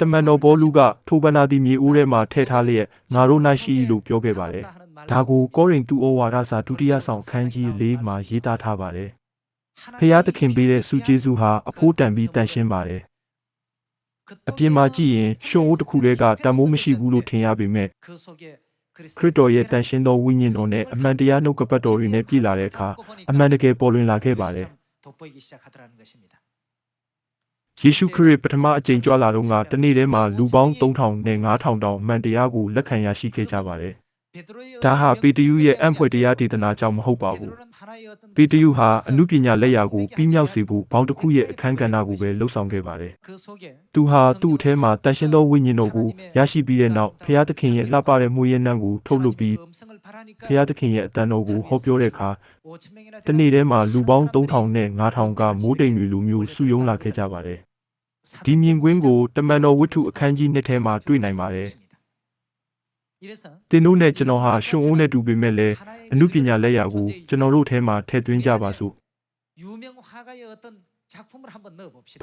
တမန်တော်ဘောလူကထိုပနာတိမြေဦးထဲမှာထည့်ထားလျက်ငါတို့၌ရှိ၏လို့ပြောခဲ့ပါတယ်။ဒါကိုကောရိန္သုဩဝါဒစာဒုတိယဆောင်ခန်းကြီး၄မှာရေးသားထားပါတယ်။ဖျားသခင်ပေးတဲ့စုကျေးဇူးဟာအဖို့တန်ပြီးတန်ရှင်းပါတယ်။အပြင်မှာကြည့်ရင်ရှုံအိုးတစ်ခုတည်းကတန်မိုးမရှိဘူးလို့ထင်ရပေမဲ့ခရစ်တော်ရဲ့တန်ရှင်းသောဝိညာဉ်တော်နဲ့အမှန်တရားနှုတ်ကပတ်တော်တွေနဲ့ပြည်လာတဲ့အခါအမှန်တကယ်ပေါ်လွင်လာခဲ့ပါတယ်။ ယေရှုခရစ်ပထမအကြိမ်ကြွလာတော့ကတနေ့တည်းမှာလူပေါင်း3000နဲ့9000တောင်မှန်တရားကိုလက်ခံရရှိခဲ့ကြပါတယ်။ဒါဟာပေတရုရဲ့အံ့ဖွယ်တရားဒေသနာကြောင့်မဟုတ်ပါဘူး။ပေတရုဟာအမှုပညာလက်ရာကိုပြီးမြောက်စေဖို့ဘောင်တစ်ခုရဲ့အခန်းကဏ္ဍကိုပဲလှုပ်ဆောင်ခဲ့ပါတယ်။သူဟာသူ့အထဲမှာတန်ရှင်းသောဝိညာဉ်တော်ကိုရရှိပြီးတဲ့နောက်ဖျားသခင်ရဲ့လှပတဲ့မှုရဲ့နှံ့ကိုထုတ်လွှတ်ပြီးဖျားသခင်ရဲ့အတန်တော်ကိုဟောပြောတဲ့အခါတနေ့တည်းမှာလူပေါင်း3000နဲ့9000ကမိုးတိမ်တွေလူမျိုးစုယုံလာခဲ့ကြပါတယ် ဒီမြင်ကွင်းကိုတမန်တော်ဝတ္ထုအခန်းကြီးနှစ်ထဲမှာတွေ့နိုင်ပါတယ်။တင်တို့နဲ့ကျွန်တော်ဟာရှင်အိုးနဲ့တူပေမဲ့လည်းအမှုပညာလက်ရာကိုကျွန်တော်တို့ထဲမှာထည့်သွင်းကြပါစို့။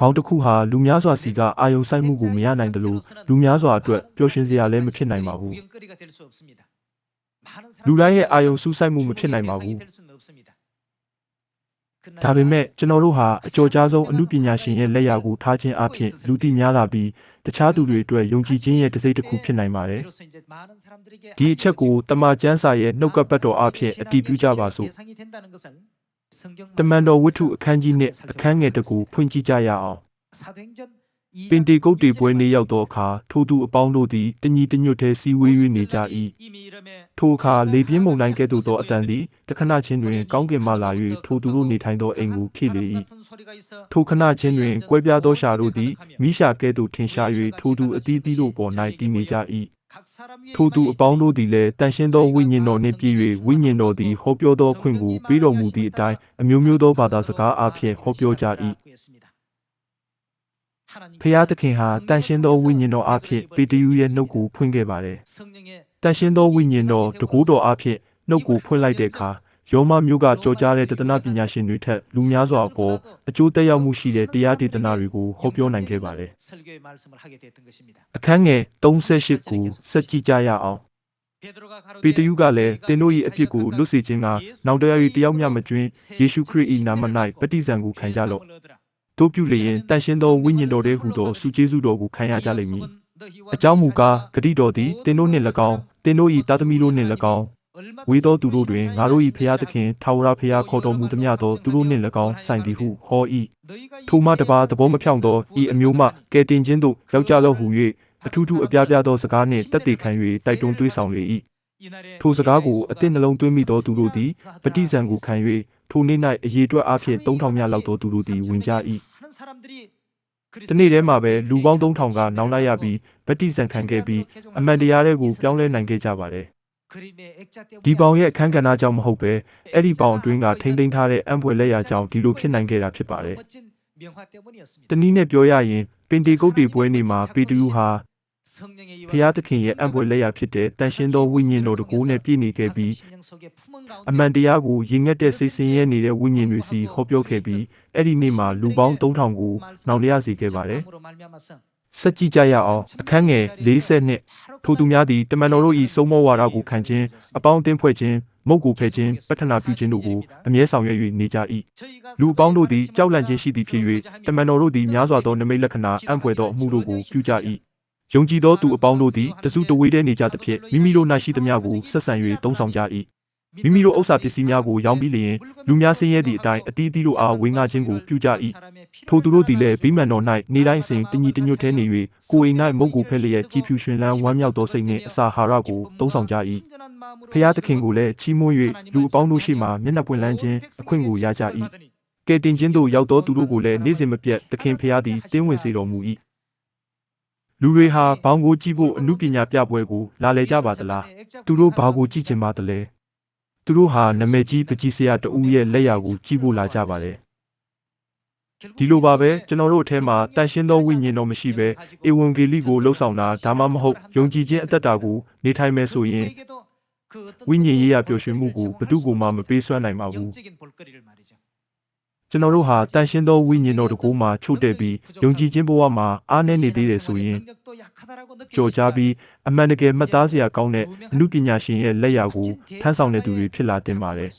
ဘောင်တစ်ခုဟာလူများစွာစီကအာယုံဆိုင်မှုကိုမရနိုင်သလိုလူများစွာအတွက်ပျော်ရွှင်စရာလည်းမဖြစ်နိုင်ပါဘူး။လူတိုင်းရဲ့အာယုံစူးစိုက်မှုမဖြစ်နိုင်ပါဘူး။ ။ဒါပေမဲ့ကျွန်တော်တို့ဟာအကျော်ကြားဆုံးအမှုပညာရှင်ရဲ့လက်ရာကိုထားခြင်းအပြင်လူသိများလာပြီးတခြားသူတွေအတွက်ယုံကြည်ခြင်းရဲ့တစိမ့်တစ်ခုဖြစ်နိုင်ပါတယ်။ဒီအချက်ကိုတမန်ကျမ်းစာရဲ့နှုတ်ကပတ်တော်အပြင်အတည်ပြုကြပါစို့။တမန်တော်ဝိတ္ထုအခန်းကြီးနဲ့အခန်းငယ်တကူဖွင့်ကြည့်ကြရအောင်။ ပင်တေကုတ်တေပွဲနေရောက်သောအခါထိုသူအပေါင်းတို့သည်တညီတညွတ်ထဲစီဝေး၍နေကြ၏ထိုအခါလေပြင်းမုန်တိုင်းကဲ့သို့သောအတန်သည်တခဏချင်းတွင်ကောင်းကင်မှလာ၍ထိုသူတို့နေထိုင်သောအိမ်ကိုဖြစ်လေ၏ထိုခဏချင်းတွင်ကွဲပြားသောရှာတို့သည်မိရှာကဲ့သို့ထင်ရှား၍ထိုသူအသီးသီးတို့ပေါ်၌တည်နေကြ၏ထိုသူအပေါင်းတို့သည်လည်းတန်ရှင်းသောဝိညာဉ်တော်နှင့်ပြည့်၍ဝိညာဉ်တော်သည်ဟောပြောသောခွင့်ကိုပေးတော်မူသည့်အတိုင်းအမျိုးမျိုးသောဘာသာစကားအဖြစ်ဟောပြောကြ၏ ဖျားသခင်ဟာတန်ရှင်သောဝိညာဉ်တော်အဖြစ်ပေတရုရဲ့နှုတ်ကိုဖွင့်ခဲ့ပါတယ်။တန်ရှင်သောဝိညာဉ်တော်တကူတော်အဖြစ်နှုတ်ကိုဖွင့်လိုက်တဲ့အခါယောမမျိုးကကြော်ကြားတဲ့တသနာပညာရှင်တွေထက်လူများစွာကိုအကျိုးသက်ရောက်မှုရှိတဲ့တရားဒေသနာတွေကိုဟောပြောနိုင်ခဲ့ပါတယ်။အခန်းငယ်38ကိုစက်ကြည့်ကြရအောင်။ပေတရုကလည်းသင်တို့၏အဖြစ်ကိုလွတ်စေခြင်းကနောက်တရား၏တယောက်မျှမကျွင်းယေရှုခရစ်၏နာမ၌ပဋိဇံကိုခံကြလော့။ တို့ပြုလျင်တန်ရှင်းသောဝိညာဉ်တော်တည်းဟူသောစုကျေးဇူးတော်ကိုခံရကြလိမ့်မည်အကြောင်းမူကားဂတိတော်သည်သင်တို့နှင့်၎င်းသင်တို့၏တာသမီတို့နှင့်၎င်းဝေသောသူတို့တွင်ငါတို့၏ဖျားသခင်ထာဝရဖျားခေါ်တော်မူသမျှသောသူတို့နှင့်၎င်းဆိုင်သည်ဟုဟော၏ထိုမှတပါသဘောမဖြောင့်သောဤအမျိုးမှကဲတင်ခြင်းသို့ရောက်ကြလော့ဟူ၍အထူးထူးအပြားပြားသောစကားနှင့်တက်တည်ခံ၍တိုက်တွန်းသွေးဆောင်လေ၏ ထိုစကားကိုအသစ်နှလုံးသွင်းမိသောသူတို့သည်ပဋိဇံကိုခံ၍ထိုနေ့၌အရေးအတွက်အဖြစ်3000မြလောက်သောသူတို့သည်ဝင်ကြ၏တနေ့တည်းမှာပဲလူပေါင်း3000ကနောင်လိုက်ရပြီးပဋိဇံခံခဲ့ပြီးအမှန်တရားတွေကိုပြောင်းလဲနိုင်ခဲ့ကြပါတယ်ဒီပေါင်ရဲ့အခန်းကဏ္ဍကြောင့်မဟုတ်ပဲအဲ့ဒီပေါင်အတွင်းကထိမ့်သိမ်းထားတဲ့အံပွေလက်ရာကြောင့်ဒီလိုဖြစ်နိုင်ခဲ့တာဖြစ်ပါတယ်တနည်းနဲ့ပြောရရင်ပင်တေကုတ်တေပွဲနေ့မှာပေတရုဟာ ဖျားသခင်ရဲ့အံပွေလက်ရာဖြစ်တဲ့တန်ရှင်းသောဝိညာဉ်တော်တကူနဲ့ပြည့်နေခဲ့ပြီးအမှန်တရားကိုရင်ငတ်တဲ့စိတ်ဆင်းရဲနေတဲ့ဝိညာဉ်တွေစီဟောပြောခဲ့ပြီးအဲ့ဒီနေ့မှာလူပေါင်း3000ကိုနောင်လျစေခဲ့ပါတယ်စက်ကြည့်ကြရအောင်အခန်းငယ်40နှစ်ထိုသူများသည်တမန်တော်တို့၏စိုးမောဝါဒကိုခံခြင်းအပေါင်းအသင်းဖွဲ့ခြင်းမုတ်ကိုဖယ်ခြင်းပတ္ထနာပြုခြင်းတို့ကိုအမြဲဆောင်ရွက်၍နေကြ၏လူအပေါင်းတို့သည်ကြောက်လန့်ခြင်းရှိသည်ဖြစ်၍တမန်တော်တို့သည်များစွာသောနမိတ်လက္ခဏာအံ့ဖွယ်သောအမှုတို့ကိုပြုကြ၏ ယုံကြည်သောသူအပေါင်းတို့သည်တစုတဝေးတည်းနေကြသဖြင့်မိမိတို့၌ရှိသမျှကိုဆက်ဆံ၍သုံးဆောင်ကြ၏မိမိတို့ဥစ္စာပစ္စည်းများကိုရောင်းပြီးလျင်လူများဆင်းရဲသည့်အတိုင်းအတီးအသီးတို့အားဝေငှခြင်းကိုပြုကြ၏ထိုသူတို့သည်လည်းဗိမာန်တော်၌နေတိုင်းစဉ်တညီတညွတ်ထဲနေ၍ကိုယ်အိမ်၌မုတ်ကိုဖက်လျက်ကြည်ဖြူရွှင်လန်းဝမ်းမြောက်သောစိတ်နှင့်အစာဟာရကိုသုံးဆောင်ကြ၏ဖျားသခင်ကိုလည်းချီးမွမ်း၍လူအပေါင်းတို့ရှိမှမျက်နှာပွင့်လန်းခြင်းအခွင့်ကိုရကြ၏ကဲတင်ခြင်းတို့ရောက်သောသူတို့ကိုလည်းနေ့စဉ်မပြတ်သခင်ဖျားသည်တင်းဝင်စေတော်မူ၏ လူတွေဟာဘောင်ကိုကြည့်ဖို့အမှုပညာပြပွဲကိုလာလေကြပါသလားသူတို့ဘာကိုကြည့်ချင်ပါသလဲသူတို့ဟာနမကြီးပကြီးဆရာတဦးရဲ့လက်ရာကိုကြည့်ဖို့လာကြပါတယ်ဒီလိုပါပဲကျွန်တော်တို့အထဲမှာတန်ရှင်းသောဝိညာဉ်တော်မရှိဘဲဧဝံဂေလိကိုလှုပ်ဆောင်တာဒါမှမဟုတ်ယုံကြည်ခြင်းအသက်တာကိုနေထိုင်မယ်ဆိုရင်ဝိညာဉ်ရေးရပျော်ရွှင်မှုကိုဘယ်သူမှမပေးစွမ်းနိုင်ပါဘူး ကျွန်တော်တို့ဟာတန်ရှင်းသောဝိညာဉ်တော်တကူမှာချို့တဲ့ပြီးယုံကြည်ခြင်းဘဝမှာအားနည်းနေသေးတယ်ဆိုရင်ကြော်ကြားပြီးအမှန်တကယ်မှတ်သားစရာကောင်းတဲ့အမှုပညာရှင်ရဲ့လက်ရာကိုထမ်းဆောင်တဲ့သူတွေဖြစ်လာတင်ပါတယ်